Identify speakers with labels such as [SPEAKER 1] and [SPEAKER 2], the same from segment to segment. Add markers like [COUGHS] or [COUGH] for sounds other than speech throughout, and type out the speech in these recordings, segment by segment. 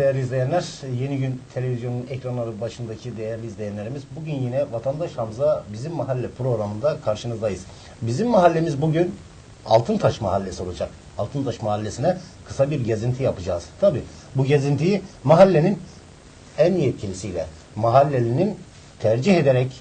[SPEAKER 1] Değerli izleyenler. Yeni gün televizyonun ekranları başındaki değerli izleyenlerimiz. Bugün yine Vatandaş Hamza Bizim Mahalle programında karşınızdayız. Bizim mahallemiz bugün Altıntaş Mahallesi olacak. Altıntaş Mahallesi'ne kısa bir gezinti yapacağız. Tabi bu gezintiyi mahallenin en yetkilisiyle, mahallelinin tercih ederek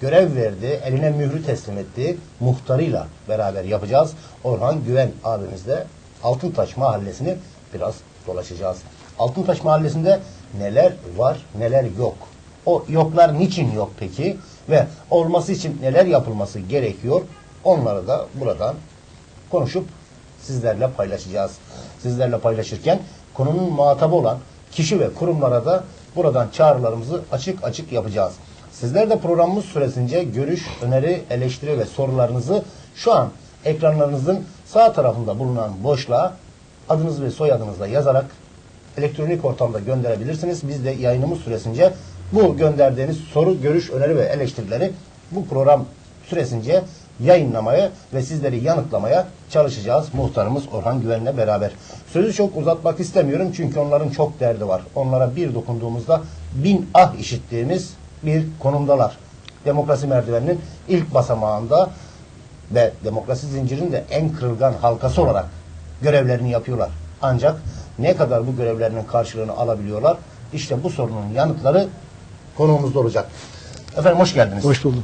[SPEAKER 1] görev verdiği, eline mührü teslim ettiği muhtarıyla beraber yapacağız. Orhan Güven abimizle Altıntaş Mahallesi'ni biraz dolaşacağız. Altıntaş Mahallesi'nde neler var, neler yok. O yoklar niçin yok peki? Ve olması için neler yapılması gerekiyor? Onları da buradan konuşup sizlerle paylaşacağız. Sizlerle paylaşırken konunun muhatabı olan kişi ve kurumlara da buradan çağrılarımızı açık açık yapacağız. Sizler de programımız süresince görüş, öneri, eleştiri ve sorularınızı şu an ekranlarınızın sağ tarafında bulunan boşluğa adınız ve soyadınızla yazarak elektronik ortamda gönderebilirsiniz. Biz de yayınımız süresince bu gönderdiğiniz soru, görüş, öneri ve eleştirileri bu program süresince yayınlamaya ve sizleri yanıtlamaya çalışacağız. Muhtarımız Orhan Güven'le beraber. Sözü çok uzatmak istemiyorum çünkü onların çok derdi var. Onlara bir dokunduğumuzda bin ah işittiğimiz bir konumdalar. Demokrasi merdiveninin ilk basamağında ve demokrasi zincirinin de en kırılgan halkası olarak görevlerini yapıyorlar. Ancak ne kadar bu görevlerinin karşılığını alabiliyorlar? İşte bu sorunun yanıtları konuğumuzda olacak. Efendim hoş geldiniz.
[SPEAKER 2] Hoş bulduk.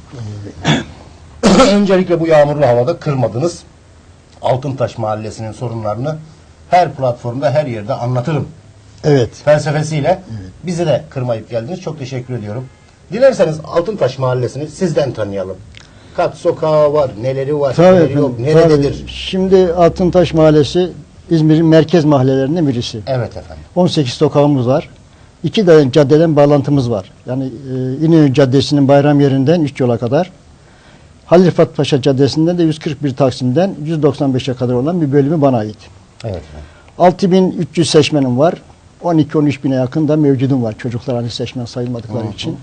[SPEAKER 2] [COUGHS]
[SPEAKER 1] Öncelikle bu yağmurlu havada kırmadınız. Altıntaş Mahallesi'nin sorunlarını her platformda her yerde anlatırım
[SPEAKER 2] Evet.
[SPEAKER 1] felsefesiyle bizi de kırmayıp geldiniz. Çok teşekkür ediyorum. Dilerseniz Altıntaş Mahallesi'ni sizden tanıyalım. Kaç sokağı var, neleri var,
[SPEAKER 2] Tabii
[SPEAKER 1] neleri
[SPEAKER 2] efendim,
[SPEAKER 1] yok, nerededir?
[SPEAKER 2] tabii. Şimdi Altıntaş Mahallesi İzmir'in merkez mahallelerinden birisi.
[SPEAKER 1] Evet efendim.
[SPEAKER 2] 18 sokağımız var. İki de caddeden bağlantımız var. Yani e, İnönü Caddesi'nin bayram yerinden 3 yola kadar. Halil Rıfat Paşa Caddesi'nden de 141 Taksim'den 195'e kadar olan bir bölümü bana ait.
[SPEAKER 1] Evet efendim.
[SPEAKER 2] 6300 seçmenim var. 12-13 bine yakın da mevcudum var. Çocuklar hani seçmen sayılmadıkları
[SPEAKER 1] Hı hı.
[SPEAKER 2] için.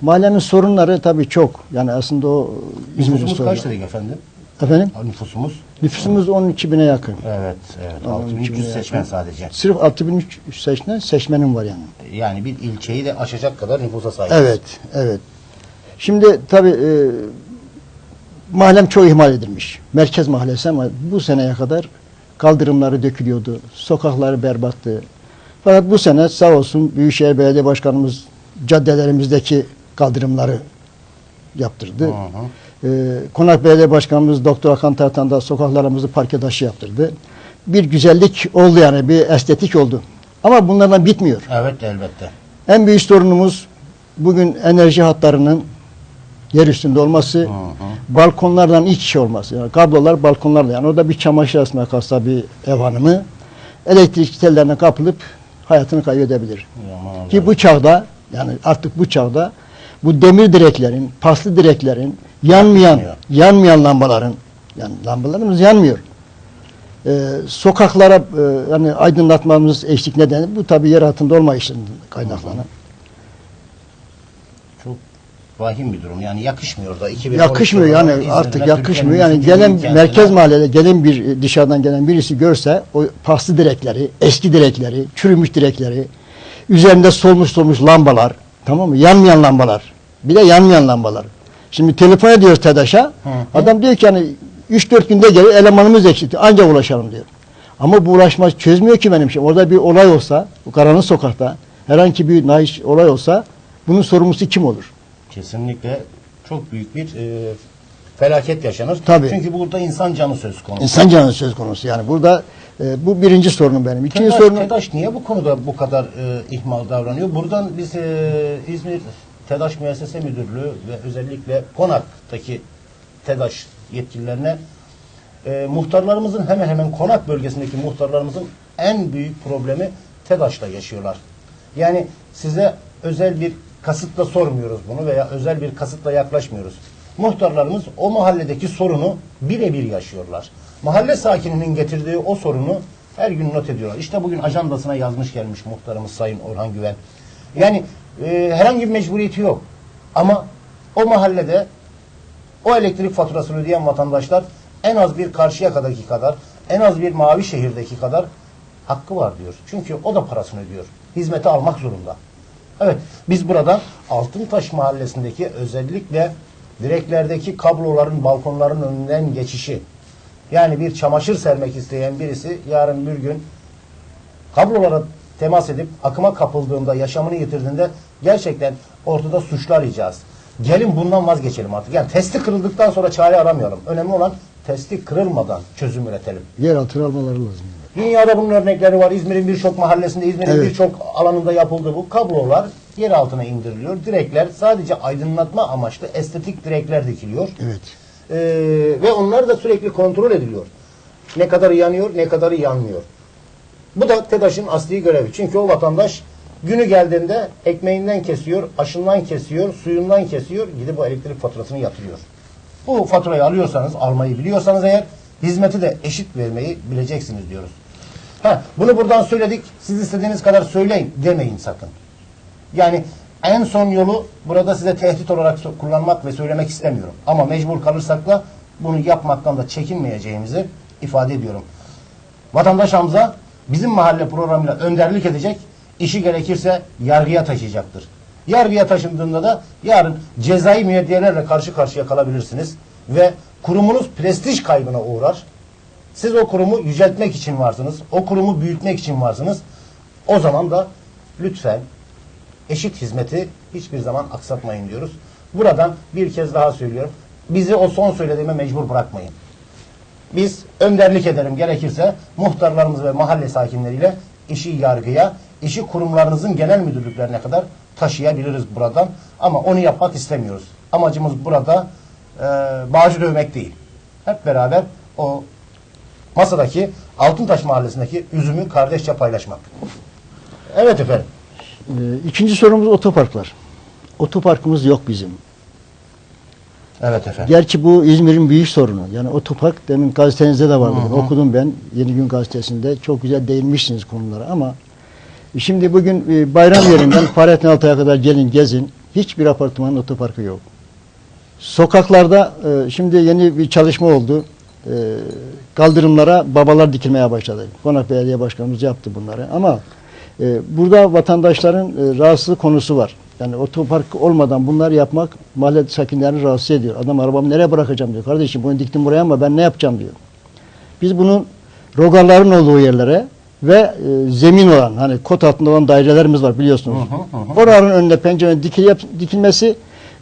[SPEAKER 2] Mahallenin sorunları tabii çok. Yani aslında o İzmir'in sorunu.
[SPEAKER 1] kaç dedik efendim?
[SPEAKER 2] Efendim?
[SPEAKER 1] Nüfusumuz?
[SPEAKER 2] Nüfusumuz 12 bine yakın.
[SPEAKER 1] Evet, evet.
[SPEAKER 2] Tamam,
[SPEAKER 1] 6300
[SPEAKER 2] şimdi
[SPEAKER 1] seçmen sadece.
[SPEAKER 2] Sırf 6300 seçmen, seçmenim var yani.
[SPEAKER 1] Yani bir ilçeyi de aşacak kadar nüfusa sahip.
[SPEAKER 2] Evet, evet. Şimdi tabii e, mahallem çoğu ihmal edilmiş. Merkez mahallesi ama bu seneye kadar kaldırımları dökülüyordu. Sokakları berbattı. Fakat bu sene sağ olsun Büyükşehir Belediye Başkanımız caddelerimizdeki kaldırımları yaptırdı.
[SPEAKER 1] Hı hı.
[SPEAKER 2] E, Konak Belediye Başkanımız Doktor Hakan Tartan da sokaklarımızı parke taşı yaptırdı. Bir güzellik oldu yani, bir estetik oldu. Ama bunlardan bitmiyor.
[SPEAKER 1] Evet elbette.
[SPEAKER 2] En büyük sorunumuz bugün enerji hatlarının yer üstünde olması,
[SPEAKER 1] Hı hı.
[SPEAKER 2] balkonlardan iç içe olması. Yani kablolar balkonlarla yani orada bir çamaşır asmaya kalsa bir ev hanımı elektrik tellerine kapılıp hayatını kaybedebilir.
[SPEAKER 1] Aman
[SPEAKER 2] Ki bu çağda yani artık bu çağda bu demir direklerin, paslı direklerin, yanmayan yanmayan lambaların yani lambalarımız yanmıyor. Ee, sokaklara e, yani aydınlatmamız eşlik nedeni bu tabii yer altında olmayışından kaynaklanan.
[SPEAKER 1] Çok vahim bir durum. Yani yakışmıyor da. 2012
[SPEAKER 2] Yakışmıyor
[SPEAKER 1] yılında
[SPEAKER 2] yani
[SPEAKER 1] İzmir'de,
[SPEAKER 2] artık yakışmıyor.
[SPEAKER 1] Türkiye'nin
[SPEAKER 2] Yani gelen
[SPEAKER 1] ikinci
[SPEAKER 2] merkez mahallede gelen bir dışarıdan gelen birisi görse o paslı direkleri, eski direkleri, çürümüş direkleri, üzerinde solmuş solmuş lambalar, tamam mı? Yanmayan lambalar. Bir de yanmayan lambalar. Şimdi telefon ediyoruz TEDAŞ'a. Adam diyor ki hani 3-4 günde gelir elemanımız eksikti. Ancak ulaşalım diyor. Ama bu ulaşma çözmüyor ki benim şey. Orada bir olay olsa, bu karanlık sokakta herhangi bir nahiş olay olsa bunun sorumlusu kim olur?
[SPEAKER 1] Kesinlikle çok büyük bir e, felaket yaşanır.
[SPEAKER 2] Tabii.
[SPEAKER 1] Çünkü burada insan canı söz konusu.
[SPEAKER 2] İnsan canı söz konusu. Yani burada e, bu birinci sorunum benim. İkinci
[SPEAKER 1] TEDAŞ,
[SPEAKER 2] sorunum
[SPEAKER 1] TEDAŞ niye bu konuda bu kadar e, ihmal davranıyor? Buradan biz e, İzmir TEDAŞ Müessese Müdürlüğü ve özellikle Konak'taki TEDAŞ yetkililerine e, muhtarlarımızın hemen hemen Konak bölgesindeki muhtarlarımızın en büyük problemi TEDAŞ'la yaşıyorlar. Yani size özel bir kasıtla sormuyoruz bunu veya özel bir kasıtla yaklaşmıyoruz. Muhtarlarımız o mahalledeki sorunu birebir yaşıyorlar. Mahalle sakininin getirdiği o sorunu her gün not ediyorlar. İşte bugün ajandasına yazmış gelmiş muhtarımız Sayın Orhan Güven. Yani e, herhangi bir mecburiyeti yok. Ama o mahallede o elektrik faturasını ödeyen vatandaşlar en az bir Karşıyaka'daki kadar, en az bir Mavi şehirdeki kadar hakkı var diyor. Çünkü o da parasını ödüyor. Hizmeti almak zorunda. Evet, biz buradan Altıntaş Mahallesi'ndeki özellikle direklerdeki kabloların balkonların önünden geçişi, yani bir çamaşır sermek isteyen birisi yarın bir gün kablolara temas edip akıma kapıldığında, yaşamını yitirdiğinde gerçekten ortada suçlu arayacağız. Gelin bundan vazgeçelim artık. Yani testi kırıldıktan sonra çare aramayalım. Önemli olan testi kırılmadan çözüm üretelim.
[SPEAKER 2] Yer altına almaları lazım.
[SPEAKER 1] Dünyada bunun örnekleri var. İzmir'in birçok mahallesinde, İzmir'in
[SPEAKER 2] Evet.
[SPEAKER 1] birçok alanında yapıldı bu. Kablolar yer altına indiriliyor. Direkler sadece aydınlatma amaçlı estetik direkler dikiliyor.
[SPEAKER 2] Evet.
[SPEAKER 1] Ee, ve onlar da sürekli kontrol ediliyor. Ne kadarı yanıyor, ne kadarı yanmıyor. Bu da TEDAŞ'ın asli görevi. Çünkü o vatandaş günü geldiğinde ekmeğinden kesiyor, aşından kesiyor, suyundan kesiyor, gidip o elektrik faturasını yatırıyor. Bu faturayı alıyorsanız, almayı biliyorsanız eğer hizmeti de eşit vermeyi bileceksiniz diyoruz. Ha, bunu buradan söyledik. Siz istediğiniz kadar söyleyin demeyin sakın. Yani en son yolu burada size tehdit olarak kullanmak ve söylemek istemiyorum. Ama mecbur kalırsak da bunu yapmaktan da çekinmeyeceğimizi ifade ediyorum. Vatandaş Hamza bizim mahalle programıyla önderlik edecek. İşi gerekirse yargıya taşıyacaktır. Yargıya taşındığında da yarın cezai müeyyidelerle karşı karşıya kalabilirsiniz. Ve kurumunuz prestij kaybına uğrar. Siz o kurumu yüceltmek için varsınız. O kurumu büyütmek için varsınız. O zaman da lütfen eşit hizmeti hiçbir zaman aksatmayın diyoruz. Buradan bir kez daha söylüyorum. Bizi o son söylediğime mecbur bırakmayın. Biz önderlik edelim gerekirse muhtarlarımız ve mahalle sakinleriyle işi yargıya, işi kurumlarınızın genel müdürlüklerine kadar taşıyabiliriz buradan. Ama onu yapmak istemiyoruz. Amacımız burada e, bağcı dövmek değil. Hep beraber o masadaki Altıntaş Mahallesi'ndeki üzümü kardeşçe paylaşmak. Evet efendim.
[SPEAKER 2] Ee, ikinci sorumuz otoparklar. Otoparkımız yok bizim.
[SPEAKER 1] Evet efendim.
[SPEAKER 2] Gerçi bu İzmir'in büyük sorunu. Yani otopark demin gazetenizde de vardı. Okudum ben Yeni Gün gazetesinde. Çok güzel değinmişsiniz konulara ama şimdi bugün e, bayram yerinden [COUGHS] Fahrettin Altay'a kadar gelin gezin. Hiçbir apartmanın otoparkı yok. Sokaklarda e, şimdi yeni bir çalışma oldu. E, kaldırımlara babalar dikilmeye başladı. Konak Belediye Başkanımız yaptı bunları ama burada vatandaşların rahatsızlık konusu var. Yani otopark olmadan bunları yapmak mahalle sakinlerini rahatsız ediyor. Adam arabamı nereye bırakacağım diyor. Kardeşim bunu diktim buraya ama ben ne yapacağım diyor. Biz bunun rogarların olduğu yerlere ve e, zemin olan hani kot altında olan dairelerimiz var biliyorsunuz.
[SPEAKER 1] Hı hı hı.
[SPEAKER 2] Oranın önüne pencerenin dikil dikilmesi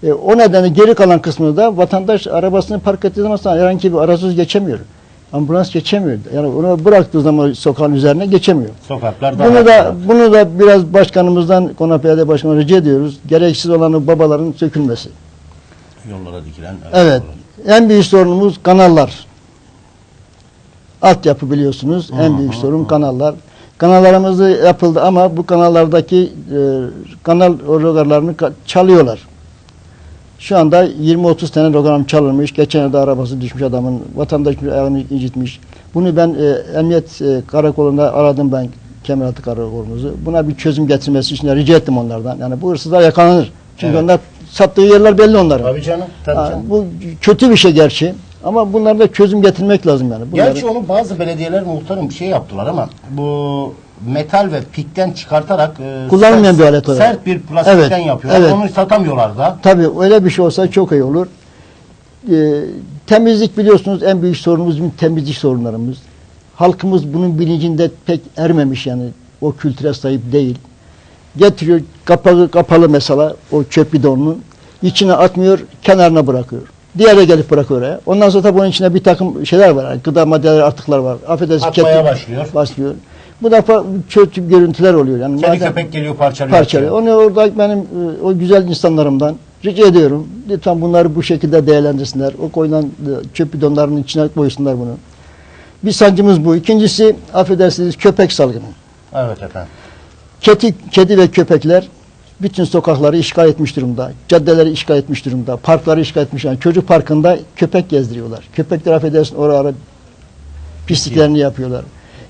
[SPEAKER 2] e, o nedenle geri kalan kısmını da vatandaş arabasını park ettiği zaman herhangi bir arazöz geçemiyor. Ambulans geçemiyor. Yani onu bıraktığı zaman sokağın üzerine geçemiyor.
[SPEAKER 1] Sokaklar daha
[SPEAKER 2] Bunu da
[SPEAKER 1] rahat.
[SPEAKER 2] bunu da biraz başkanımızdan Konak Belediye Başkanı rica ediyoruz. Gereksiz olanı babaların sökülmesi.
[SPEAKER 1] yollara dikilen
[SPEAKER 2] Evet. En büyük sorunumuz kanallar. Altyapı biliyorsunuz. En büyük sorun kanallar. Kanallarımız da yapıldı ama bu kanallardaki e, kanal rogarlarını ka- çalıyorlar. Şu anda 20-30 tane rogarım çalınmış. Geçen yılda arabası düşmüş adamın. Vatandaş ayağını incitmiş. Bunu ben e, emniyet e, karakolunda aradım ben Kemeraltı karakolumuzu. Buna bir çözüm getirmesi için de rica ettim onlardan. Yani bu hırsızlar yakalanır. Çünkü
[SPEAKER 1] Evet.
[SPEAKER 2] onlar sattığı yerler belli onların.
[SPEAKER 1] Tabii canım. Tabii
[SPEAKER 2] Ha,
[SPEAKER 1] canım.
[SPEAKER 2] bu kötü bir şey gerçi. Ama bunlarda çözüm getirmek lazım yani. Bunları-
[SPEAKER 1] Gerçi onu bazı belediyeler muhtarım bir şey yaptılar ama bu metal ve pikten çıkartarak e,
[SPEAKER 2] Kullanılmayan
[SPEAKER 1] sert,
[SPEAKER 2] bir alet olarak.
[SPEAKER 1] sert bir plastikten
[SPEAKER 2] Evet,
[SPEAKER 1] yapıyorlar.
[SPEAKER 2] evet.
[SPEAKER 1] Onu satamıyorlar da.
[SPEAKER 2] Tabii öyle bir şey olsa çok iyi olur. Ee, temizlik biliyorsunuz en büyük sorunumuz bizim temizlik sorunlarımız. Halkımız bunun bilincinde pek ermemiş yani o kültüre sahip değil. Getiriyor kapalı kapalı mesela o çöp bidonunu içine atmıyor kenarına bırakıyor. Diğeri gelip bırakıyor oraya. Ondan sonra tabii onun içine bir takım şeyler var. yani gıda maddeleri artıklar var. Affedersiniz.
[SPEAKER 1] Atmaya başlıyor.
[SPEAKER 2] Başlıyor. Bu defa kötü görüntüler oluyor. Yani
[SPEAKER 1] Kedi köpek geliyor parçalıyor.
[SPEAKER 2] parçalıyor. Onu orada benim e, o güzel insanlarımdan rica ediyorum. Lütfen bunları bu şekilde değerlendirsinler. O koyulan e, çöp bidonlarının içine koysunlar bunu. Bir sancımız bu. İkincisi affedersiniz köpek salgını.
[SPEAKER 1] Evet efendim.
[SPEAKER 2] Kedi, kedi ve köpekler bütün sokakları işgal etmiş durumda. Caddeleri işgal etmiş durumda. Parkları işgal etmiş. Yani çocuk parkında köpek gezdiriyorlar. Köpekler affedersin oraya ara pisliklerini yapıyorlar.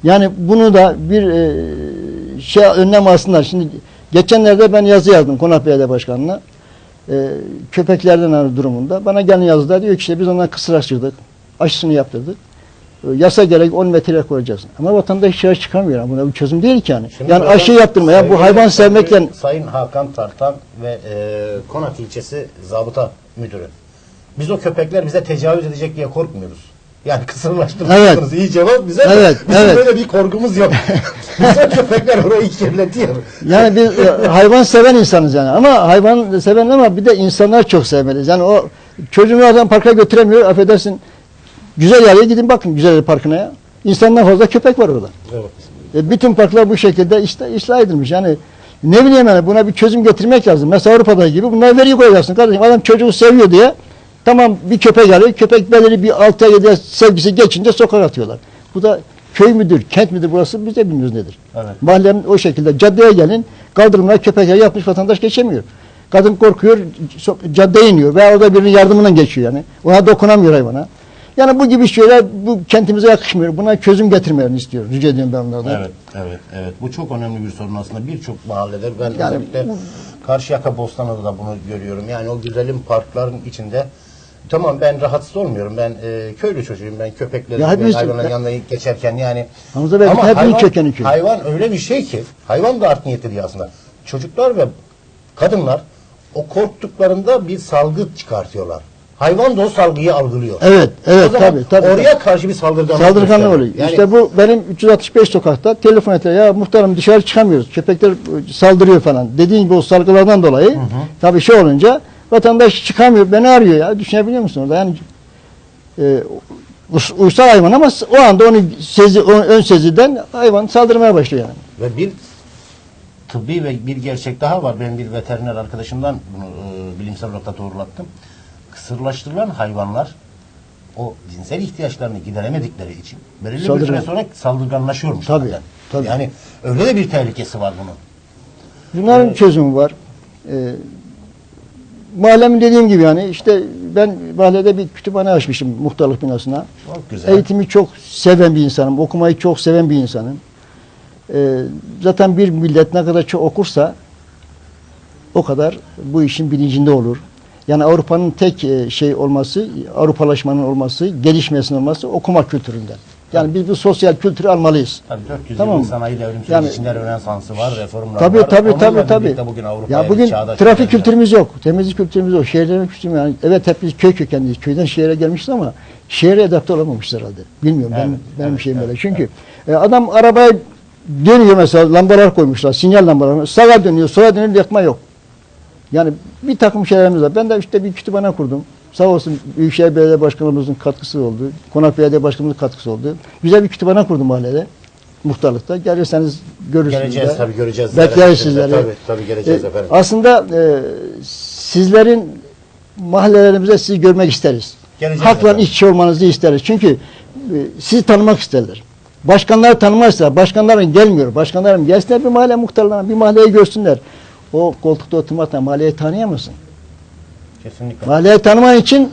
[SPEAKER 2] Yani bunu da bir e, şey önlem alsınlar. Şimdi geçenlerde ben yazı yazdım Konak Belediye Başkanı'na. E, köpeklerden durumunda. Bana gelen yazıda diyor ki işte biz ondan kısır açtırdık. Aşısını yaptırdık. Yasa gerek 10 metre koyacaksın. Ama vatandaş dışarı çıkamıyor. Buna bir çözüm değil ki yani.
[SPEAKER 1] Şimdi
[SPEAKER 2] yani aşı yaptırmaya, bu
[SPEAKER 1] sevgili-
[SPEAKER 2] hayvan sevmekle
[SPEAKER 1] Sayın Hakan Tartan ve e, Konak ilçesi zabıta müdürü. Biz o köpekler bize tecavüz edecek diye korkmuyoruz. Yani kısırlaştırmışsınız. İyi cevap bize. de
[SPEAKER 2] Evet,
[SPEAKER 1] Bizim
[SPEAKER 2] evet.
[SPEAKER 1] böyle bir korkumuz yok. [LAUGHS] Bize köpekler orayı kirletiyor.
[SPEAKER 2] Yani biz e, hayvan seven insanız yani. Ama hayvan seven ama bir de insanlar çok sevmeliyiz. Yani o çocuğunu adam parka götüremiyor. Affedersin. Güzel yerlere gidin bakın güzel parkına ya. İnsandan fazla köpek var orada.
[SPEAKER 1] Evet.
[SPEAKER 2] E, bütün parklar bu şekilde işte ıslah edilmiş. Yani ne bileyim yani buna bir çözüm getirmek lazım. Mesela Avrupa'da gibi bunlara veri koyacaksın kardeşim. Adam çocuğu seviyor diye tamam bir köpek alıyor. Köpek belirli bir 6 ay 7 ay sevgisi geçince sokağa atıyorlar. Bu da köy müdür, kent müdür burası biz de bilmiyoruz nedir.
[SPEAKER 1] Evet.
[SPEAKER 2] Mahallem o şekilde caddeye gelin kaldırımlar köpekler yapmış vatandaş geçemiyor. Kadın korkuyor caddeye iniyor veya orada birinin yardımından geçiyor yani. Ona dokunamıyor hayvana. Yani bu gibi şeyler bu kentimize yakışmıyor. Buna çözüm getirmelerini istiyorum. Rica ediyorum ben onlardan.
[SPEAKER 1] Evet, evet, evet. Bu çok önemli bir sorun aslında. Birçok mahallede ben
[SPEAKER 2] Yani
[SPEAKER 1] özellikle Karşıyaka Bostanlı'da da bunu görüyorum. Yani o güzelim parkların içinde Tamam ben rahatsız olmuyorum. Ben e, köylü çocuğuyum. Ben köpeklerin
[SPEAKER 2] Ya
[SPEAKER 1] ben hayvanların yanına geçerken yani
[SPEAKER 2] Hamza Bey, hepimizin
[SPEAKER 1] hayvan,
[SPEAKER 2] kökeni köy.
[SPEAKER 1] hayvan öyle bir şey ki hayvan da art niyetli diye aslında. Çocuklar ve kadınlar o korktuklarında bir salgı çıkartıyorlar. Hayvan da o salgıyı algılıyor.
[SPEAKER 2] Evet, evet, tabii, tabii.
[SPEAKER 1] Oraya karşı bir saldırganlık
[SPEAKER 2] Saldırganlık oluyor.
[SPEAKER 1] Yani
[SPEAKER 2] İşte bu benim 365 sokakta telefon ettiler. Ya muhtarım dışarı çıkamıyoruz. Köpekler saldırıyor falan. Dediğin gibi o salgılardan dolayı tabii şey olunca vatandaş çıkamıyor. Beni arıyor ya. Düşünebiliyor musun orada? Yani e, uysal hayvan ama o anda onu sezi, ön seziden hayvan saldırmaya başlıyor yani.
[SPEAKER 1] Ve bir tıbbi ve bir gerçek daha var. Ben bir veteriner arkadaşımdan bunu e, bilimsel olarak da doğrulattım. Kısırlaştırılan hayvanlar o cinsel ihtiyaçlarını gideremedikleri için belirli bir
[SPEAKER 2] Saldırgan.
[SPEAKER 1] süre sonra saldırganlaşıyormuş.
[SPEAKER 2] Tabii,
[SPEAKER 1] zaten.
[SPEAKER 2] tabii.
[SPEAKER 1] Yani öyle de bir tehlikesi var bunun.
[SPEAKER 2] Bunların çözümü var. Ee, mahallemin dediğim gibi yani işte ben mahallede bir kütüphane açmışım muhtarlık binasına.
[SPEAKER 1] Çok güzel.
[SPEAKER 2] Eğitimi çok seven bir insanım. Okumayı çok seven bir insanım. Ee, zaten bir millet ne kadar çok okursa o kadar bu işin bilincinde olur. Yani Avrupa'nın tek e, şey olması, Avrupalaşmanın olması, gelişmesinin olması okuma kültüründen. Yani biz bu sosyal kültürü almalıyız.
[SPEAKER 1] Tabii 400
[SPEAKER 2] Tamam.
[SPEAKER 1] yıllık sanayi devrim süreci
[SPEAKER 2] Yani-
[SPEAKER 1] içinde Rönesansı var, reformlar
[SPEAKER 2] Tabii
[SPEAKER 1] var.
[SPEAKER 2] tabii tabii tabii.
[SPEAKER 1] Bugün Avrupa'ya
[SPEAKER 2] Ya bugün trafik
[SPEAKER 1] ülkeler.
[SPEAKER 2] kültürümüz yok. Temizlik kültürümüz yok. Şehirlerin kültürümüz yani evet hep biz köy kökenliyiz. Köyden şehre gelmişiz ama şehre adapte olamamışız herhalde. Bilmiyorum
[SPEAKER 1] Evet,
[SPEAKER 2] benim benim
[SPEAKER 1] evet,
[SPEAKER 2] şeyim
[SPEAKER 1] evet,
[SPEAKER 2] böyle. Çünkü e, adam arabaya dönüyor mesela lambalar koymuşlar. Sinyal lambaları. Sağa dönüyor, sola dönüyor, yakma yok. Yani bir takım şeylerimiz var. Ben de işte bir kütüphane kurdum. Sağ olsun Büyükşehir Belediye Başkanımızın katkısı oldu. Konak Belediye Başkanımızın katkısı oldu. Güzel bir kütüphane kurdum mahallede. Muhtarlıkta. Gelirseniz görürsünüz.
[SPEAKER 1] Geleceğiz
[SPEAKER 2] de.
[SPEAKER 1] tabii göreceğiz.
[SPEAKER 2] Bekleriz
[SPEAKER 1] Sizleri. Tabii tabii geleceğiz
[SPEAKER 2] E,
[SPEAKER 1] efendim.
[SPEAKER 2] Aslında e, sizlerin mahallelerimizde sizi görmek isteriz.
[SPEAKER 1] Geleceğiz
[SPEAKER 2] Halkla
[SPEAKER 1] efendim.
[SPEAKER 2] olmanızı isteriz. Çünkü e, sizi tanımak isterler. Başkanları tanımak isterler. Başkanların gelmiyor. Başkanların gelsinler bir mahalle muhtarlarına, bir mahalleyi görsünler. O koltukta oturmakla mahalleyi tanıyamazsın.
[SPEAKER 1] Kesinlikle.
[SPEAKER 2] Mahalleyi tanıman için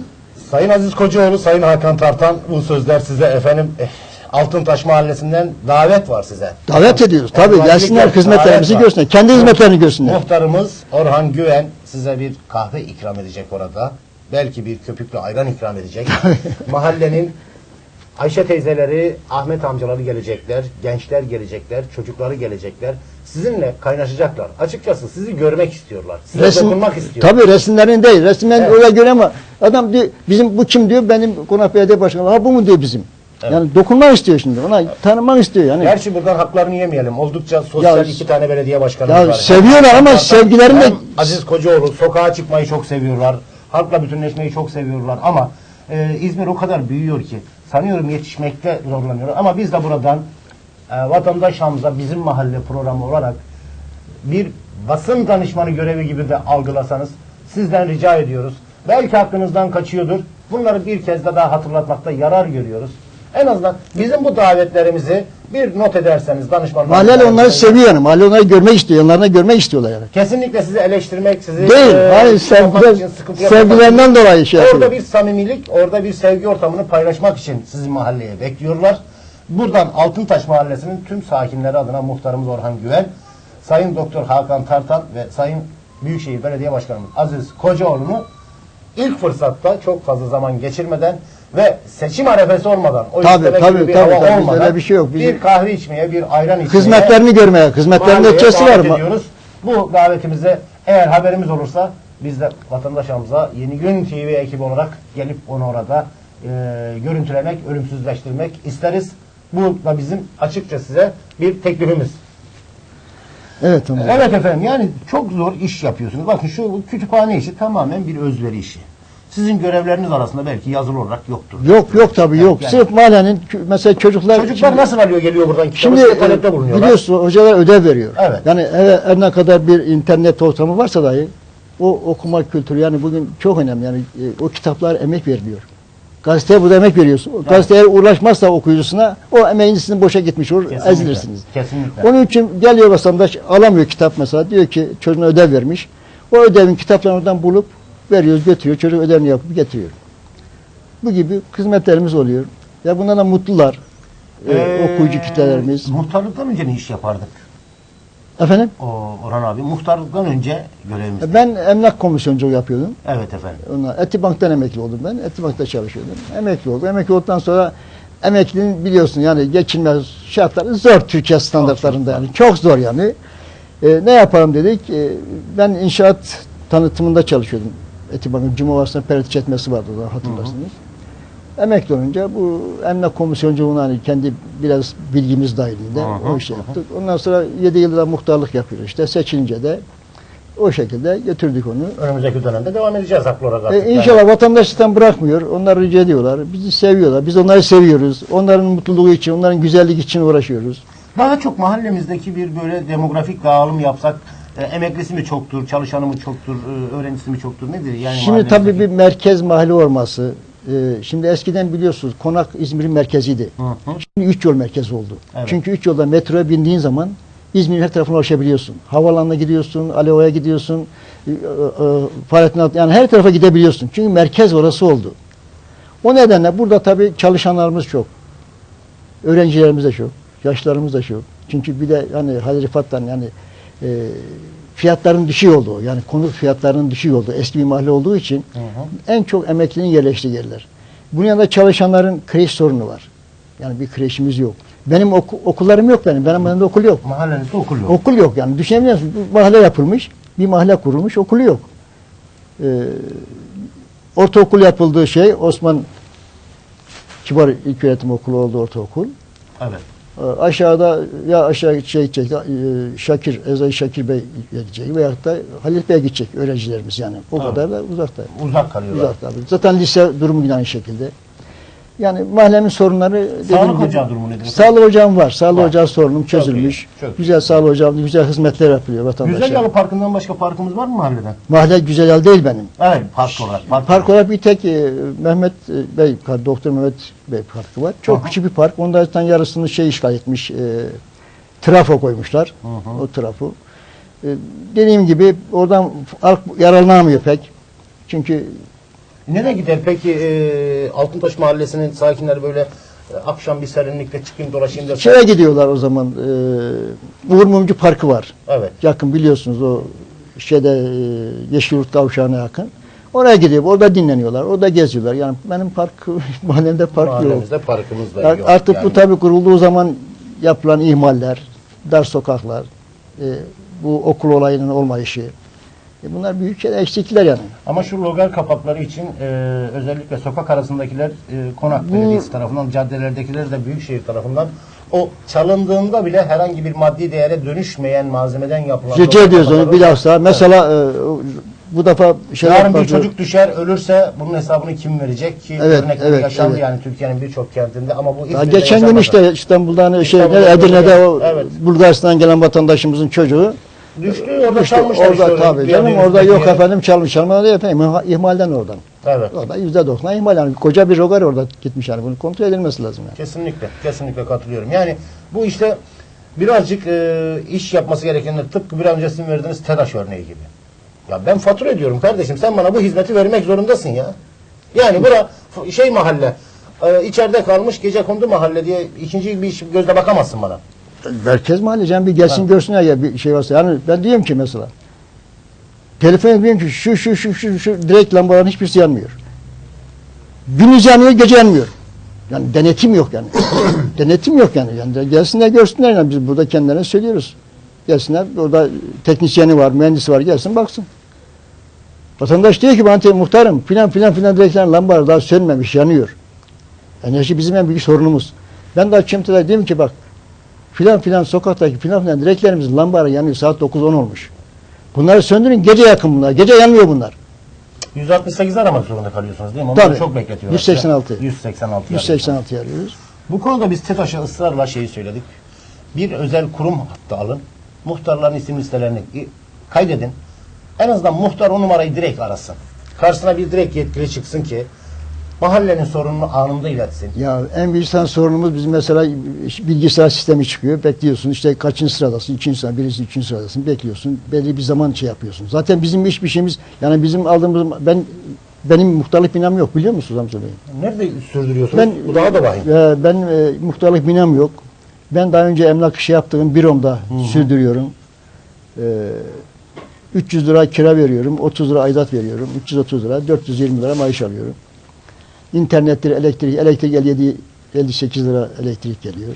[SPEAKER 1] Sayın Aziz Kocaoğlu, Sayın Hakan Tartan bu sözler size efendim eh, Altıntaş Mahallesi'nden davet var size.
[SPEAKER 2] davet ediyoruz. Tabii
[SPEAKER 1] Vakilik
[SPEAKER 2] gelsinler hizmetlerimizi
[SPEAKER 1] var.
[SPEAKER 2] görsünler. Kendi hizmetlerini görsünler.
[SPEAKER 1] Muhtarımız Orhan Güven size bir kahve ikram edecek orada. Belki bir köpüklü ayran ikram edecek. [LAUGHS] Mahallenin Ayşe teyzeleri, Ahmet amcaları gelecekler, gençler gelecekler, çocukları gelecekler. Sizinle kaynaşacaklar. Açıkçası sizi görmek istiyorlar. Size dokunmak istiyorlar.
[SPEAKER 2] Tabii resimlerini değil. Resimlerini
[SPEAKER 1] Evet.
[SPEAKER 2] öyle göre ama adam diyor bizim bu kim diyor benim konak belediye başkanı. Ha bu mu diyor bizim.
[SPEAKER 1] Evet.
[SPEAKER 2] Yani dokunmak istiyor şimdi. Ona tanımak istiyor yani.
[SPEAKER 1] Gerçi buradan haklarını yemeyelim. Oldukça sosyal
[SPEAKER 2] Ya-
[SPEAKER 1] iki tane belediye başkanımız
[SPEAKER 2] Ya
[SPEAKER 1] var.
[SPEAKER 2] seviyorlar ama sevgilerini de-
[SPEAKER 1] Aziz Kocaoğlu sokağa çıkmayı çok seviyorlar. Halkla bütünleşmeyi çok seviyorlar ama e, İzmir o kadar büyüyor ki sanıyorum yetişmekte zorlanıyorlar. Ama biz de buradan e, vatandaş Hamza bizim mahalle programı olarak bir basın danışmanı görevi gibi de algılasanız sizden rica ediyoruz. Belki aklınızdan kaçıyordur. Bunları bir kez de daha hatırlatmakta yarar görüyoruz. En azından bizim bu davetlerimizi bir not ederseniz danışmanlar.
[SPEAKER 2] Mahalle onları seviyor yani. Mahalle onları görmek istiyor. Yanlarına görmek istiyorlar yani.
[SPEAKER 1] Kesinlikle sizi eleştirmek, sizi
[SPEAKER 2] Değil.
[SPEAKER 1] e,
[SPEAKER 2] Hayır, sevgiler- sevgilerinden dolayı şey
[SPEAKER 1] Orada
[SPEAKER 2] yapıyor.
[SPEAKER 1] bir samimilik, orada bir sevgi ortamını paylaşmak için sizi mahalleye bekliyorlar. Buradan Altıntaş Mahallesi'nin tüm sakinleri adına muhtarımız Orhan Güven, Sayın Doktor Hakan Tartan ve Sayın Büyükşehir Belediye Başkanımız Aziz Kocaoğlu'nu ilk fırsatta çok fazla zaman geçirmeden ve seçim arefesi olmadan, o
[SPEAKER 2] Tabii,
[SPEAKER 1] isteme
[SPEAKER 2] tabii,
[SPEAKER 1] gibi bir
[SPEAKER 2] tabii,
[SPEAKER 1] hava
[SPEAKER 2] tabii.
[SPEAKER 1] olmadan
[SPEAKER 2] bir şey yok. Bizim-
[SPEAKER 1] bir kahve içmeye, bir ayran içmeye
[SPEAKER 2] Hizmetlerini görmeye, hizmetlerinin
[SPEAKER 1] mahalleye
[SPEAKER 2] etkisi var
[SPEAKER 1] davet
[SPEAKER 2] mı?
[SPEAKER 1] ediyoruz. Bu davetimize eğer haberimiz olursa biz de vatandaşımıza Yeni Gün TV ekibi olarak gelip onu orada e, görüntülemek, ölümsüzleştirmek isteriz. Bu da bizim açıkça size bir teklifimiz.
[SPEAKER 2] Evet tamam.
[SPEAKER 1] Evet efendim yani çok zor iş yapıyorsunuz. Bakın şu kütüphane işi tamamen bir özveri işi. Sizin görevleriniz arasında belki yazılı olarak yoktur.
[SPEAKER 2] Yok yok tabii yok.
[SPEAKER 1] Yani-
[SPEAKER 2] Sırf mahallenin mesela çocuklar
[SPEAKER 1] Çocuklar
[SPEAKER 2] şimdi-
[SPEAKER 1] nasıl alıyor geliyor buradan kitabı?
[SPEAKER 2] Şimdi
[SPEAKER 1] Size talepte
[SPEAKER 2] e,
[SPEAKER 1] bulunuyorlar.
[SPEAKER 2] biliyorsun hocalar ödev veriyor.
[SPEAKER 1] Evet.
[SPEAKER 2] Yani her, her ne kadar bir internet ortamı varsa dahi o okuma kültürü yani bugün çok önemli. Yani e, o kitaplar emek veriliyor. Gazeteye burada emek veriyorsun. O Gazeteye ulaşmazsa okuyucusuna o emeğinizin boşa gitmiş olur,
[SPEAKER 1] Kesinlikle,
[SPEAKER 2] ezilirsiniz.
[SPEAKER 1] kesinlikle.
[SPEAKER 2] Onun için geliyor vatandaş alamıyor kitap mesela. Diyor ki çocuğuna ödev vermiş. O ödevin kitaplarını oradan bulup veriyoruz, götürüyor. Çocuk ödevini yapıp getiriyor. Bu gibi hizmetlerimiz oluyor. Ya bundan da mutlular. e,
[SPEAKER 1] Ee,
[SPEAKER 2] okuyucu kitlelerimiz.
[SPEAKER 1] Muhtarlıktan önce ne iş yapardık?
[SPEAKER 2] Efendim?
[SPEAKER 1] O Orhan abi muhtarlıktan önce görevimiz.
[SPEAKER 2] Ben emlak komisyonculuğu yapıyordum.
[SPEAKER 1] Evet efendim.
[SPEAKER 2] Ondan, Etibank'tan emekli oldum ben. Etibank'ta çalışıyordum. Emekli oldum. Emekli olduktan sonra emeklinin biliyorsun yani geçinmez şartları zor Türkiye standartlarında yani. Çok zor yani. Ee, ne yapalım dedik. Ee, ben inşaat tanıtımında çalışıyordum. Etibank'ın Cumhurbaşkanı perit çetmesi vardı zaman hatırlarsınız. Emekli olunca bu emlak komisyonculuğuna hani kendi biraz bilgimiz dahilinde
[SPEAKER 1] hı,
[SPEAKER 2] o işi yaptık. Ondan sonra 7 yılda muhtarlık yapıyoruz. İşte seçilince de o şekilde götürdük onu.
[SPEAKER 1] Önümüzdeki dönemde devam edeceğiz haklı olarak.
[SPEAKER 2] E.
[SPEAKER 1] Yani
[SPEAKER 2] inşallah vatandaş sistem bırakmıyor. Onlar rica ediyorlar. Bizi seviyorlar. Biz onları seviyoruz. Onların mutluluğu için, onların güzellik için uğraşıyoruz.
[SPEAKER 1] Daha çok mahallemizdeki bir böyle demografik dağılım yapsak e, emeklisi mi çoktur, çalışanı mı çoktur, e, öğrencisi mi çoktur nedir? Yani
[SPEAKER 2] Şimdi tabii bir merkez mahalle olması. E, şimdi eskiden biliyorsunuz Konak İzmir'in merkeziydi.
[SPEAKER 1] Hı hı.
[SPEAKER 2] Şimdi üç yol merkezi oldu.
[SPEAKER 1] Evet.
[SPEAKER 2] Çünkü üç yolda metroya bindiğin zaman İzmir'in her tarafına ulaşabiliyorsun. Havalanına gidiyorsun, Aleo'ya gidiyorsun, e, e, Fahrettin Altı- yani her tarafa gidebiliyorsun. Çünkü merkez orası oldu. O nedenle burada tabii çalışanlarımız çok. Öğrencilerimiz de çok. Yaşlarımız da çok. Çünkü bir de hani Halil Rıfat'tan yani e, fiyatların düşüğü oldu. Yani konut fiyatlarının düşüğü oldu. Eski bir mahalle olduğu için
[SPEAKER 1] Hı hı.
[SPEAKER 2] en çok emeklinin yerleştiği yerler. Bunun yanında çalışanların kreş sorunu var. Yani bir kreşimiz yok. Benim oku- okullarım yok benim. Benim yanımda okul yok.
[SPEAKER 1] Mahallenizde okul yok.
[SPEAKER 2] Okul yok yani. Düşünebiliyor musun? Bir mahalle yapılmış. Bir mahalle kurulmuş. Okulu yok. Ee, ortaokul yapıldığı şey Osman Kibar İlköğretim Okulu oldu ortaokul.
[SPEAKER 1] Evet.
[SPEAKER 2] Ee, aşağıda ya aşağı şey gidecek, e, Şakir, Ezai Şakir Bey gidecek veyahut da Halil Bey gidecek öğrencilerimiz yani. O
[SPEAKER 1] Evet.
[SPEAKER 2] kadar da uzakta.
[SPEAKER 1] Uzak kalıyorlar.
[SPEAKER 2] Uzak tabii. Zaten lise durumu yine aynı şekilde. Yani mahallemin sorunları
[SPEAKER 1] Sağlık
[SPEAKER 2] gibi-
[SPEAKER 1] ocağı durumu nedir?
[SPEAKER 2] Sağlık ocağım var. Sağlık
[SPEAKER 1] Var.
[SPEAKER 2] ocağı sorunum
[SPEAKER 1] Çok
[SPEAKER 2] çözülmüş.
[SPEAKER 1] iyi, çok iyi.
[SPEAKER 2] güzel sağlık ocağımda güzel hizmetler yapılıyor vatandaşa.
[SPEAKER 1] Güzel Yalı Parkı'ndan başka parkımız var mı mahalleden?
[SPEAKER 2] Mahalle güzel yer değil benim.
[SPEAKER 1] Evet, park olarak. Park,
[SPEAKER 2] Park olarak bir tek e, Mehmet e, Bey, Doktor Mehmet Bey parkı var. Çok
[SPEAKER 1] Aha.
[SPEAKER 2] küçük bir park. Onda zaten yarısını şey işgal etmiş. E, trafo koymuşlar.
[SPEAKER 1] Hı.
[SPEAKER 2] O trafo. E, dediğim gibi oradan yararlanamıyor pek. Çünkü
[SPEAKER 1] Nereye gider peki e, Altıntaş Mahallesi'nin sakinleri böyle e, akşam bir serinlikte çıkayım dolaşayım da
[SPEAKER 2] şeye gidiyorlar o zaman. E, Uğur Mumcu Parkı var.
[SPEAKER 1] Evet.
[SPEAKER 2] yakın biliyorsunuz o şeyde e, Yeşilyurt kavşağına yakın. Oraya gidiyor. Orada dinleniyorlar. Orada geziyorlar. Yani benim park [LAUGHS] mahallemde park yok.
[SPEAKER 1] Mahallemizde parkımız da yok.
[SPEAKER 2] artık
[SPEAKER 1] Yani
[SPEAKER 2] bu tabii kurulduğu zaman yapılan ihmaller, dar sokaklar, e, bu okul olayının olmayışı. E, bunlar büyük şey, eksikler yani.
[SPEAKER 1] Ama şu logar kapakları için e, özellikle sokak arasındakiler e, Konak
[SPEAKER 2] Bu-
[SPEAKER 1] Belediyesi tarafından, caddelerdekiler de Büyükşehir tarafından o çalındığında bile herhangi bir maddi değere dönüşmeyen malzemeden yapılan
[SPEAKER 2] Rica
[SPEAKER 1] logar
[SPEAKER 2] ediyoruz onu
[SPEAKER 1] kapakları-
[SPEAKER 2] bilhassa. Mesela e, bu defa şey
[SPEAKER 1] Yarın bir çocuk düşer, ölürse bunun hesabını kim verecek ki
[SPEAKER 2] Evet,
[SPEAKER 1] örnekleri
[SPEAKER 2] evet,
[SPEAKER 1] yaşandı
[SPEAKER 2] evet.
[SPEAKER 1] yani Türkiye'nin birçok kentinde ama bu
[SPEAKER 2] Ya
[SPEAKER 1] İzmir'de
[SPEAKER 2] geçen gün
[SPEAKER 1] yaşanmadı.
[SPEAKER 2] işte İstanbul'dan şey
[SPEAKER 1] İstanbul'da
[SPEAKER 2] ne, Edirne'de o
[SPEAKER 1] evet.
[SPEAKER 2] Bulgaristan'dan gelen vatandaşımızın çocuğu
[SPEAKER 1] düştü orada
[SPEAKER 2] İşte
[SPEAKER 1] çalmışlar
[SPEAKER 2] orada
[SPEAKER 1] işte
[SPEAKER 2] tabii canım orada yok
[SPEAKER 1] yeri.
[SPEAKER 2] efendim çalmış çalmadı efendim İhma- ihmalden oradan.
[SPEAKER 1] Evet.
[SPEAKER 2] Orada yüzde doksan ihmal yani koca bir rogar orada gitmiş yani bunu kontrol edilmesi lazım yani.
[SPEAKER 1] Kesinlikle, kesinlikle katılıyorum. Yani bu işte birazcık e, iş yapması gerekenler tıpkı bir önce sizin verdiğiniz TEDAŞ örneği gibi. Ya ben fatura ediyorum kardeşim sen bana bu hizmeti vermek zorundasın ya. Yani bura şey mahalle, e, içeride kalmış gece kondu mahalle diye ikinci bir iş gözle bakamazsın bana.
[SPEAKER 2] Merkez mahalle canım bir gelsin görsün ya bir şey varsa. Yani ben diyorum ki mesela telefon ediyorum ki şu şu şu şu şu direkt lambaların hiçbirisi yanmıyor. Gündüz yanıyor, gece yanmıyor. Yani denetim yok yani. [COUGHS] denetim yok yani. yani gelsinler görsünler yani biz burada kendilerine söylüyoruz. Gelsinler orada teknisyeni var, mühendisi var gelsin baksın. Vatandaş diyor ki bana muhtarım filan filan filan direkler lambalar daha sönmemiş yanıyor. Enerji bizim en büyük sorunumuz. Ben de da diyorum ki bak filan filan sokaktaki filan filan direklerimizin lambaları yanıyor saat 9-10 olmuş. Bunları söndürün gece yakın bunlar. Gece yanmıyor bunlar.
[SPEAKER 1] 168 aramak zorunda kalıyorsunuz değil mi? Onlar
[SPEAKER 2] Tabii.
[SPEAKER 1] çok bekletiyorlar.
[SPEAKER 2] 186.
[SPEAKER 1] 186.
[SPEAKER 2] 186 arıyoruz.
[SPEAKER 1] Bu konuda biz TETAŞ'a ısrarla şeyi söyledik. Bir özel kurum hattı alın. Muhtarların isim listelerini kaydedin. En azından muhtar o numarayı direkt arasın. Karşısına bir direkt yetkili çıksın ki mahallenin sorununu anında iletsin.
[SPEAKER 2] Ya en büyük sen sorunumuz bizim mesela bilgisayar sistemi çıkıyor. Bekliyorsun işte kaçıncı sıradasın? ikinci sıra, birisi üçüncü sıradasın. Bekliyorsun. Belli bir zaman şey yapıyorsun. Zaten bizim hiçbir şeyimiz yani bizim aldığımız ben benim muhtarlık binam yok biliyor musunuz amca bey?
[SPEAKER 1] Nerede sürdürüyorsunuz?
[SPEAKER 2] Ben,
[SPEAKER 1] Bu daha da vahim.
[SPEAKER 2] e, ben e, muhtarlık binam yok. Ben daha önce emlak işi yaptığım büromda sürdürüyorum. E, 300 lira kira veriyorum. 30 lira aidat veriyorum. 330 lira, 420 lira maaş alıyorum. İnternettir, elektrik, elektrik 57 58 lira elektrik geliyor.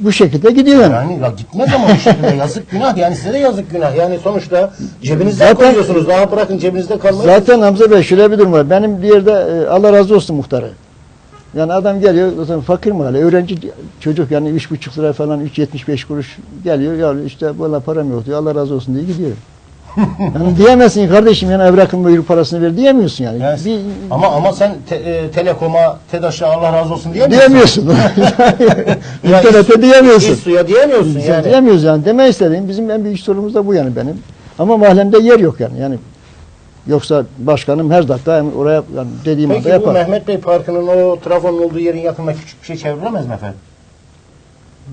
[SPEAKER 2] Bu şekilde gidiyor yani.
[SPEAKER 1] Yani ya gitmez ama bu şekilde yazık günah. Yani size de yazık günah. Yani sonuçta cebinizde
[SPEAKER 2] Zaten-
[SPEAKER 1] koyuyorsunuz. Daha bırakın cebinizde kalmayı.
[SPEAKER 2] Zaten Hamza Bey şöyle bir durum var. Benim bir yerde e, Allah razı olsun muhtarı. Yani adam geliyor zaten fakir mahalle. Öğrenci çocuk yani üç buçuk lira falan 3.75 kuruş geliyor. Ya işte valla param yok diyor. Allah razı olsun diye gidiyor. Yani diyemezsin kardeşim yani evrakın buyur parasını ver diyemiyorsun yani.
[SPEAKER 1] Yani-
[SPEAKER 2] Bir,
[SPEAKER 1] ama ama sen te, e, Telekom'a, TEDAŞ'a Allah razı olsun diyemiyorsun.
[SPEAKER 2] diyemiyorsun. [LAUGHS] İnternete diyemiyorsun.
[SPEAKER 1] suya diyemiyorsun yani.
[SPEAKER 2] Diyemiyoruz yani. Deme istediğim bizim en büyük sorunumuz da bu yani benim. Ama mahallemde yer yok yani. Yani yoksa başkanım her dakika hem oraya yani dediğim anda
[SPEAKER 1] Peki bu
[SPEAKER 2] yapar.
[SPEAKER 1] Mehmet Bey Parkı'nın o trafonun olduğu yerin yakınında küçük bir şey çevrilemez mi efendim?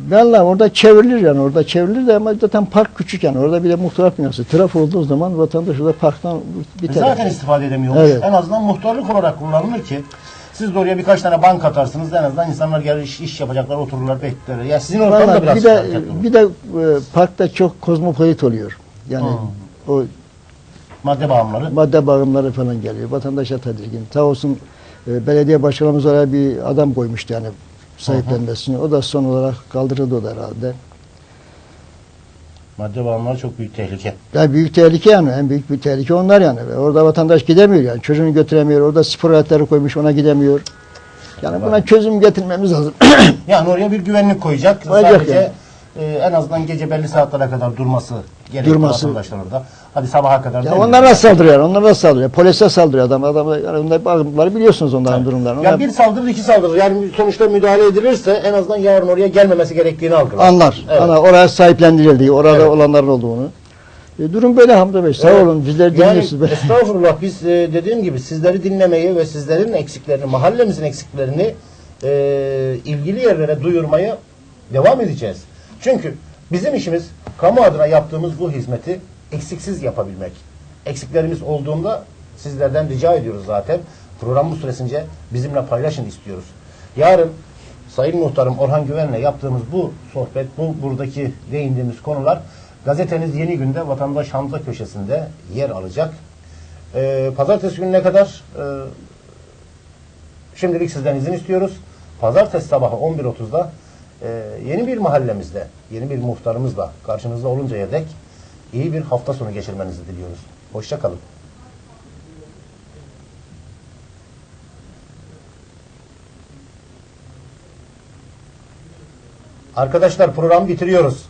[SPEAKER 2] Vallahi orada çevrilir yani orada çevrilir de ama zaten park küçük yani orada bir de muhtarlık binası. Trafo olduğu zaman vatandaş orada parktan biter.
[SPEAKER 1] Zaten istifade edemiyormuş.
[SPEAKER 2] Evet.
[SPEAKER 1] En azından muhtarlık olarak kullanılır ki siz de oraya birkaç tane bank atarsınız en azından insanlar gelir iş, iş yapacaklar otururlar beklerler. Ya sizin ortam da biraz
[SPEAKER 2] bir de bir de e, parkta çok kozmopolit oluyor. Yani o
[SPEAKER 1] madde bağımları.
[SPEAKER 2] madde bağımları falan geliyor. Vatandaşa tedirgin. Ta olsun e, belediye başkanımız oraya bir adam koymuştu yani sahiplenmesini. O da son olarak kaldırıldı o da herhalde.
[SPEAKER 1] Madde bağımları çok büyük tehlike.
[SPEAKER 2] Ya büyük tehlike yani. En büyük bir tehlike onlar yani. Orada vatandaş gidemiyor yani. Çocuğunu götüremiyor. Orada spor aletleri koymuş ona gidemiyor. Yani buna çözüm getirmemiz lazım. [COUGHS]
[SPEAKER 1] Yani oraya bir güvenlik koyacak.
[SPEAKER 2] Koyacak
[SPEAKER 1] Sadece
[SPEAKER 2] yani.
[SPEAKER 1] E, en azından gece belli saatlere kadar durması gerekli
[SPEAKER 2] Durması.
[SPEAKER 1] vatandaşlar orada. Hadi sabaha kadar.
[SPEAKER 2] ya
[SPEAKER 1] değil mi?
[SPEAKER 2] onlara saldırıyor. Onlara saldırıyor. Polise saldırıyor adam. Adam yani onlar bağımlıları biliyorsunuz onların durumlarını.
[SPEAKER 1] Ya
[SPEAKER 2] Onlar
[SPEAKER 1] bir saldırır iki saldırır. Yani sonuçta müdahale edilirse en azından yarın oraya gelmemesi gerektiğini algılar.
[SPEAKER 2] anlar.
[SPEAKER 1] Evet.
[SPEAKER 2] Ana oraya sahiplendirildiği, orada
[SPEAKER 1] Evet.
[SPEAKER 2] olanların olduğunu. E, durum böyle Hamza Bey. Sağ
[SPEAKER 1] Evet.
[SPEAKER 2] olun. Bizleri
[SPEAKER 1] Yani
[SPEAKER 2] dinliyorsunuz.
[SPEAKER 1] estağfurullah biz e, dediğim gibi sizleri dinlemeyi ve sizlerin eksiklerini, mahallemizin eksiklerini e, ilgili yerlere duyurmayı devam edeceğiz. Çünkü bizim işimiz kamu adına yaptığımız bu hizmeti eksiksiz yapabilmek. Eksiklerimiz olduğunda sizlerden rica ediyoruz zaten. Program bu süresince bizimle paylaşın istiyoruz. Yarın Sayın Muhtarım Orhan Güven'le yaptığımız bu sohbet, bu buradaki değindiğimiz konular gazeteniz Yeni Günde Vatandaş Hamza köşesinde yer alacak. Ee, pazartesi gününe kadar e, şimdilik sizden izin istiyoruz. Pazartesi sabahı 11.30'da e, yeni bir mahallemizde, yeni bir muhtarımızla karşınızda oluncaya dek iyi bir hafta sonu geçirmenizi diliyoruz. Hoşça kalın. Arkadaşlar programı bitiriyoruz.